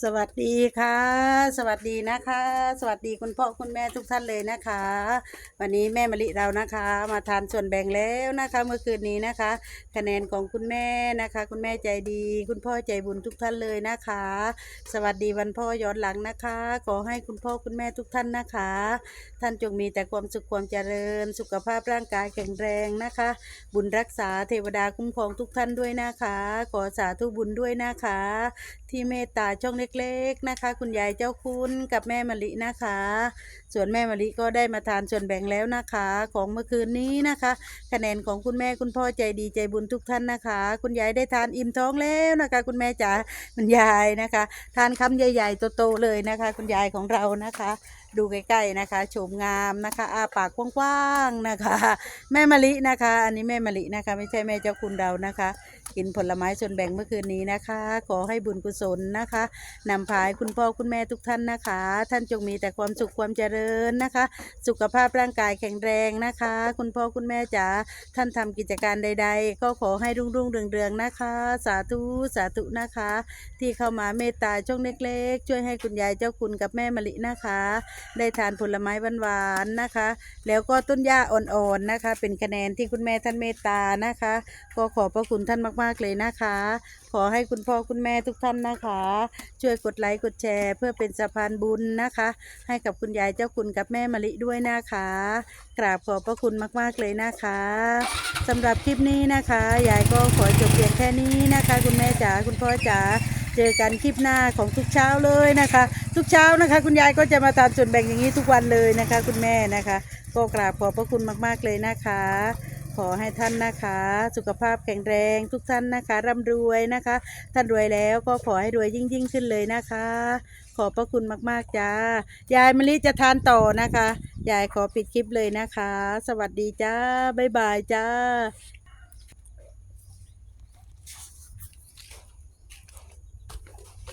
สวัสดีค่ะ สวัสดีนะคะ สวัสดีคุณพ่อคุณแม่ทุกท่านเลยนะคะ วันนี้แม่มะลิเรานะคะ มาทานส่วนแบ่งแล้วนะคะ เมื่อคืนนี้นะคะ คะแนนของคุณแม่นะคะ คุณแม่ใจดี คุณพ่อใจบุญทุกท่านเลยนะคะ สวัสดีวันพ่อย้อนหลังนะคะ ขอให้คุณพ่อคุณแม่ทุกท่านนะคะ ท่านจงมีแต่ความสุขความเจริญ สุขภาพร่างกายแข็งแรงนะคะ บุญรักษาเทวดาคุ้มครองทุกท่านด้วยนะคะ ขอสาธุบุญด้วยนะคะ ที่เมตตาช่องเล็กๆนะคะ คุณยายเจ้าคุณกับแม่มะลินะคะ ส่วนแม่มะลิก็ได้มาทานส่วนแบ่งแล้วนะคะ ของเมื่อคืนนี้นะคะ คะแนนของคุณแม่คุณพ่อใจดีใจบุญทุกท่านนะคะ คุณยายได้ทานอิ่มท้องแล้วนะคะ คุณแม่จ๋าคุณยายนะคะ ทานคำใหญ่ๆโตๆเลยนะคะ คุณยายของเรานะคะ ดูใกล้ๆนะคะโฉมงามนะคะอาปากกว้างๆนะคะ แม่มะลินะคะ อันนี้แม่มะลินะคะ ไม่ใช่แม่เจ้าคุณเรานะคะ กินผลไม้ส่วนแบ่งเมื่อคืนนี้นะคะ ขอให้บุญกุศลนะคะนำพาให้คุณพ่อคุณแม่ทุกท่านนะคะ ท่านจงมีแต่ความสุขความเจริญนะคะ สุขภาพร่างกายแข็งแรงนะคะ คุณพ่อคุณแม่จ๋าท่านทำกิจการใด ๆ ก็ขอให้รุ่งรุ่งเรืองเรืองนะคะ สาธุสาธุนะคะ ที่เข้ามาเมตตาช่องเล็กๆ ช่วยให้คุณยายเจ้าคุณกับแม่มะลินะคะได้ทานผลไม้หวานๆนะคะ แล้วก็ต้นหญ้าอ่อนๆนะคะ เป็นคะแนนที่คุณแม่ท่านเมตตานะคะก็ขอบพระคุณท่านมากๆเลยนะคะ ขอให้คุณพ่อคุณแม่ทุกท่านนะคะ ช่วยกดไลค์กดแชร์ เพื่อเป็นสะพานบุญนะคะ ให้กับคุณยายเจ้าคุณกับแม่มะลิด้วยนะคะ กราบขอบพระคุณมากๆเลยนะคะสำหรับคลิปนี้นะคะยายก็ขอจบเพียงแค่นี้นะคะ คุณแม่จ๋าคุณพ่อจ๋า เจอกันคลิปหน้าของทุกเช้าเลยนะคะ ทุกเช้านะคะ คุณยายก็จะมาทานส่วนแบ่งอย่างนี้ทุกวันเลยนะคะ คุณแม่นะคะ ก็กราบขอบพระคุณมาก ๆเลยนะคะ ขอให้ท่านนะคะ สุขภาพแข็งแรงทุกท่านนะคะร่ำรวยนะคะ ท่านรวยแล้วก็ขอให้รวยยิ่งยิ่งๆขึ้นเลยนะคะ ขอบพระคุณมากๆจ้ายายมะลิจะทานต่อนะคะยายขอปิดคลิปเลยนะคะ สวัสดีจ้าบ๊ายบายจ้า